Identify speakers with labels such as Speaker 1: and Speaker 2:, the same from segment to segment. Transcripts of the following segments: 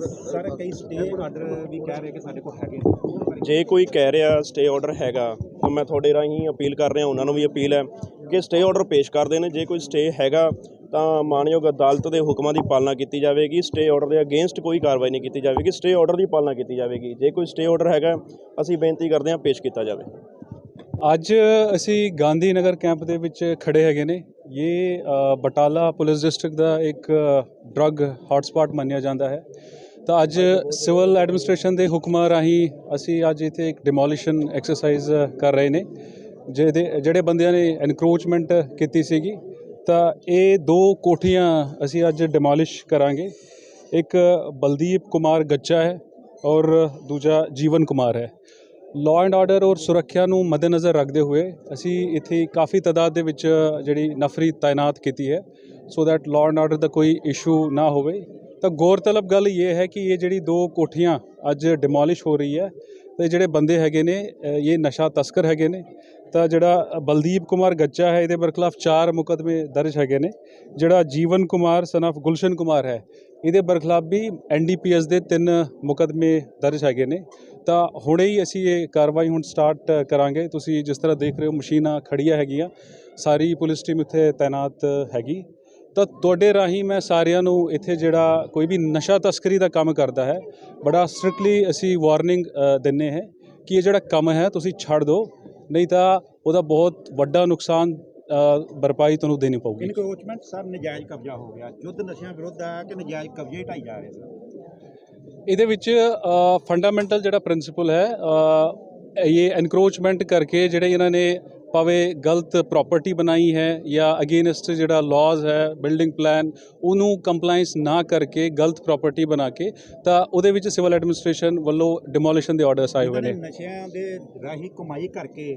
Speaker 1: Sir ਕਈ stay order ਵੀ ਕਹਿ ਰਹੇ ਕਿ ਸਾਡੇ ਕੋਲ ਹੈਗੇ
Speaker 2: ਜੇ ਕੋਈ ਕਹਿ ਰਿਹਾ ਸਟੇ ਆਰਡਰ ਹੈਗਾ ਤਾਂ ਮੈਂ ਤੁਹਾਡੇ ਰਾਹੀਂ ਅਪੀਲ ਕਰ ਰਿਹਾ ਉਹਨਾਂ ਨੂੰ ਵੀ ਅਪੀਲ ਹੈ ਕਿ ਸਟੇ ਆਰਡਰ ਪੇਸ਼ ਕਰਦੇ ਨੇ ਜੇ ਕੋਈ ਸਟੇ ਹੈਗਾ ਤਾਂ ਮਾਨਯੋਗ ਅਦਾਲਤ ਦੇ ਹੁਕਮਾਂ ਦੀ ਪਾਲਣਾ ਕੀਤੀ ਜਾਵੇਗੀ। ਸਟੇ ਆਰਡਰ ਦੇ ਅਗੇਂਸਟ ਕੋਈ ਕਾਰਵਾਈ ਨਹੀਂ ਕੀਤੀ ਜਾਵੇਗੀ। ਸਟੇ ਆਰਡਰ ਦੀ ਪਾਲਣਾ ਕੀਤੀ ਜਾਵੇਗੀ। ਜੇ ਕੋਈ ਸਟੇ ਆਰਡਰ ਹੈਗਾ ਅਸੀਂ ਬੇਨਤੀ ਕਰਦੇ ਹਾਂ ਪੇਸ਼ ਕੀਤਾ ਜਾਵੇ।
Speaker 3: ਅੱਜ ਅਸੀਂ ਗਾਂਧੀ ਨਗਰ ਕੈਂਪ ਦੇ ਵਿੱਚ ਖੜੇ ਹੈਗੇ ਨੇ। ਇਹ ਬਟਾਲਾ ਪੁਲਿਸ ਡਿਸਟ੍ਰਿਕਟ ਦਾ ਇੱਕ ਡਰੱਗ ਹੌਟਸਪੌਟ ਮੰਨਿਆ ਜਾਂਦਾ ਹੈ। ਤਾਂ ਅੱਜ ਸਿਵਲ ਐਡਮਿਨਿਸਟ੍ਰੇਸ਼ਨ ਦੇ ਹੁਕਮਾਂ ਰਾਹੀਂ ਅਸੀਂ ਅੱਜ ਇੱਥੇ ਇੱਕ ਡਿਮੋਲੀਸ਼ਨ ਐਕਸਰਸਾਈਜ਼ ਕਰ ਰਹੇ ਨੇ, ਜਿਹਦੇ, ਜਿਹੜੇ ਬੰਦਿਆਂ ਨੇ ਐਨਕਰੋਚਮੈਂਟ ਕੀਤੀ ਸੀਗੀ, ਤਾਂ ਇਹ ਦੋ ਕੋਠੀਆਂ ਅਸੀਂ ਅੱਜ ਡਿਮੋਲਿਸ਼ ਕਰਾਂਗੇ। ਇੱਕ ਬਲਦੀਪ ਕੁਮਾਰ ਗੱਚਾ ਹੈ ਔਰ ਦੂਜਾ ਜੀਵਨ ਕੁਮਾਰ ਹੈ। ਲਾਅ ਐਂਡ ਆਰਡਰ ਔਰ ਸੁਰੱਖਿਆ ਨੂੰ ਮੱਦੇਨਜ਼ਰ ਰੱਖਦੇ ਹੋਏ ਅਸੀਂ ਇੱਥੇ ਕਾਫੀ ਤਾਦਾਦ ਦੇ ਵਿੱਚ ਜਿਹੜੀ ਨਫਰੀ ਤਾਇਨਾਤ ਕੀਤੀ ਹੈ so that law and order ਦਾ ਕੋਈ ਇਸ਼ੂ ਨਾ ਹੋਵੇ। ਤਾਂ ਗੌਰਤਲਬ ਗੱਲ ਇਹ ਹੈ ਕਿ ਇਹ ਜਿਹੜੀ ਦੋ ਕੋਠੀਆਂ ਅੱਜ ਡਿਮੋਲਿਸ਼ ਹੋ ਰਹੀ ਹੈ, ਤੇ ਜਿਹੜੇ ਬੰਦੇ ਹੈਗੇ ਨੇ ਇਹ ਨਸ਼ਾ ਤਸਕਰ ਹੈਗੇ ਨੇ, ਤਾਂ ਜਿਹੜਾ ਬਲਦੀਪ ਕੁਮਾਰ ਗੱਚਾ ਹੈ, ਇਹਦੇ ਬਰਖਲਾਫ ਚਾਰ ਮੁਕਦਮੇ ਦਰਜ ਹੈਗੇ ਨੇ, ਜਿਹੜਾ ਜੀਵਨ ਕੁਮਾਰ ਸਨ ਆਫ ਗੁਲਸ਼ਨ ਕੁਮਾਰ ਹੈ, ਇਹਦੇ ਬਰਖਲਾਫ ਵੀ ਐਨਡੀਪੀਐਸ ਦੇ ਤਿੰਨ ਮੁਕਦਮੇ ਦਰਜ ਹੈਗੇ ਨੇ, ਤਾਂ ਹੁਣੇ ਹੀ ਅਸੀਂ ਇਹ ਕਾਰਵਾਈ ਹੁਣ ਸਟਾਰਟ ਕਰਾਂਗੇ, ਤੁਸੀਂ ਜਿਸ ਤਰ੍ਹਾਂ ਦੇਖ ਰਹੇ ਹੋ ਮਸ਼ੀਨਾਂ ਖੜੀਆਂ ਹੈਗੀਆਂ, ਸਾਰੀ ਪੁਲਿਸ ਟੀਮ ਇੱਥੇ ਤਾਇਨਾਤ ਹੈਗੀ। ਤਾਂ ਤੁਹਾਡੇ ਰਾਹੀਂ ਮੈਂ ਸਾਰਿਆਂ ਨੂੰ ਇੱਥੇ ਜਿਹੜਾ ਕੋਈ ਵੀ ਨਸ਼ਾ ਤਸਕਰੀ ਦਾ ਕੰਮ ਕਰਦਾ ਹੈ ਬੜਾ ਸਟ੍ਰਿਕਟਲੀ ਅਸੀਂ ਵਾਰਨਿੰਗ ਦਿੰਨੇ ਹੈ ਕਿ ਇਹ ਜਿਹੜਾ ਕੰਮ ਹੈ ਤੁਸੀਂ ਛੱਡ ਦਿਓ ਨਹੀਂ ਤਾਂ ਉਹਦਾ ਬਹੁਤ ਵੱਡਾ ਨੁਕਸਾਨ ਭਰਪਾਈ ਤੁਹਾਨੂੰ ਦੇਣੀ ਪਊਗੀ।
Speaker 1: ਇਨਕਰੋਚਮੈਂਟ ਸਰ ਨਜਾਇਜ਼ ਕਬਜ਼ਾ ਹੋ ਗਿਆ। ਯੁੱਧ ਨਸ਼ਿਆਂ ਵਿਰੁੱਧ ਆ ਕਿ ਨਜਾਇਜ਼ ਕਬਜ਼ੇ ਹੀ ਢਾਈ ਜਾ ਰਹੇ ਸਰ?
Speaker 3: ਇਹਦੇ ਵਿੱਚ ਫੰਡਾਮੈਂਟਲ ਜਿਹੜਾ ਪ੍ਰਿੰਸੀਪਲ ਹੈ ਇਹ ਐਨਕਰੋਚਮੈਂਟ ਕਰਕੇ ਜਿਹੜੇ ਇਹਨਾਂ ਨੇ ਭਾਵੇਂ ਗਲਤ ਪ੍ਰਾਪਰਟੀ ਬਣਾਈ ਹੈ ਜਾਂ ਅਗੇਨਸਟ ਜਿਹੜਾ ਲਾਜ਼ ਹੈ ਬਿਲਡਿੰਗ ਪਲਾਨ ਉਹਨੂੰ ਕੰਪਲਾਈਂਸ ਨਾ ਕਰਕੇ ਗਲਤ ਪ੍ਰਾਪਰਟੀ ਬਣਾ ਕੇ, ਤਾਂ ਉਹਦੇ ਵਿੱਚ ਸਿਵਲ ਐਡਮਿਨਿਸਟ੍ਰੇਸ਼ਨ ਵੱਲੋਂ ਡਿਮੋਲੀਸ਼ਨ ਦੇ ਆਰਡਰਸ ਆਏ ਹੋਏ ਨੇ।
Speaker 1: ਨਸ਼ਿਆਂ ਦੇ ਰਾਹੀਂ ਕਮਾਈ ਕਰਕੇ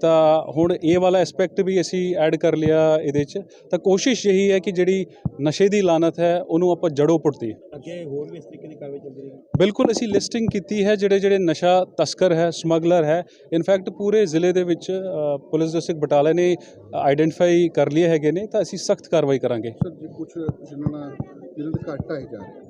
Speaker 3: ਤਾਂ ਹੁਣ ਇਹ ਵਾਲਾ ਐਸਪੈਕਟ ਵੀ ਅਸੀਂ ਐਡ ਕਰ ਲਿਆ ਇਹਦੇ 'ਚ। ਤਾਂ ਕੋਸ਼ਿਸ਼ ਇਹੀ ਹੈ ਕਿ ਜਿਹੜੀ ਨਸ਼ੇ ਦੀ ਲਾਨਤ ਹੈ ਉਹਨੂੰ ਆਪਾਂ ਜੜੋਂ ਪੁੱਟਦੀ
Speaker 1: ਅੱਗੇ ਹੋਰ ਵੀ ਇਸ ਤਰੀਕੇ ਦੀ ਕਾਰਵਾਈ ਚੱਲਦੀ ਰਹੇਗੀ?
Speaker 3: ਬਿਲਕੁਲ ਅਸੀਂ ਲਿਸਟਿੰਗ ਕੀਤੀ ਹੈ ਜਿਹੜੇ ਜਿਹੜੇ ਨਸ਼ਾ ਤਸਕਰ ਹੈ ਸਮਗਲਰ ਹੈ। ਇਨਫੈਕਟ ਪੂਰੇ ਜ਼ਿਲ੍ਹੇ ਦੇ ਵਿੱਚ ਪੁਲਿਸ ਡਿਸਟ੍ਰਿਕਟ ਬਟਾਲਾ ਨੇ ਆਈਡੈਂਟੀਫਾਈ ਕਰ ਲਏ ਹੈਗੇ ਨੇ ਤਾਂ ਅਸੀਂ ਸਖਤ ਕਾਰਵਾਈ ਕਰਾਂਗੇ।
Speaker 4: ਸਰ ਜੀ ਕੁਝ ਜਿਨ੍ਹਾਂ ਨਾਲ ਜਿਨ੍ਹਾਂ ਦੇ ਘੱਟ ਜਾ ਰਹੇ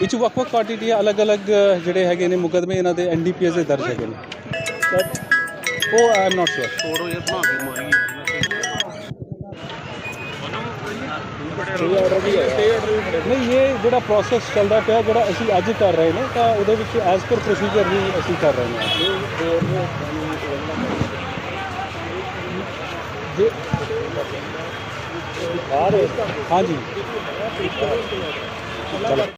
Speaker 3: ਇਹ 'ਚ ਵੱਖ-ਵੱਖ ਪਾਰਟੀ ਦੇ ਅਲੱਗ-ਅਲੱਗ ਜਿਹੜੇ ਹੈਗੇ ਨੇ ਮੁਕਦਮੇ ਇਹਨਾਂ ਦੇ ਐਨਡੀਪੀਐਸ ਦੇ ਦਰਜ ਹੈਗੇ ਨੇ। ਉਹ ਆਈ ਐਮ ਨਾਟ ਸ਼ੋਰ ਨਹੀਂ ਇਹ ਜਿਹੜਾ ਪ੍ਰੋਸੈਸ ਚੱਲਦਾ ਪਿਆ ਜਿਹੜਾ ਅਸੀਂ ਅੱਜ ਕਰ ਰਹੇ ਨੇ ਤਾਂ ਉਹਦੇ ਵਿੱਚ ਐਜ਼ ਪਰ ਪ੍ਰੋਸੀਜਰ ਹੀ ਅਸੀਂ ਕਰ ਰਹੇ ਹਾਂ ਜੇ ਹਾਂਜੀ। ਚਲੋ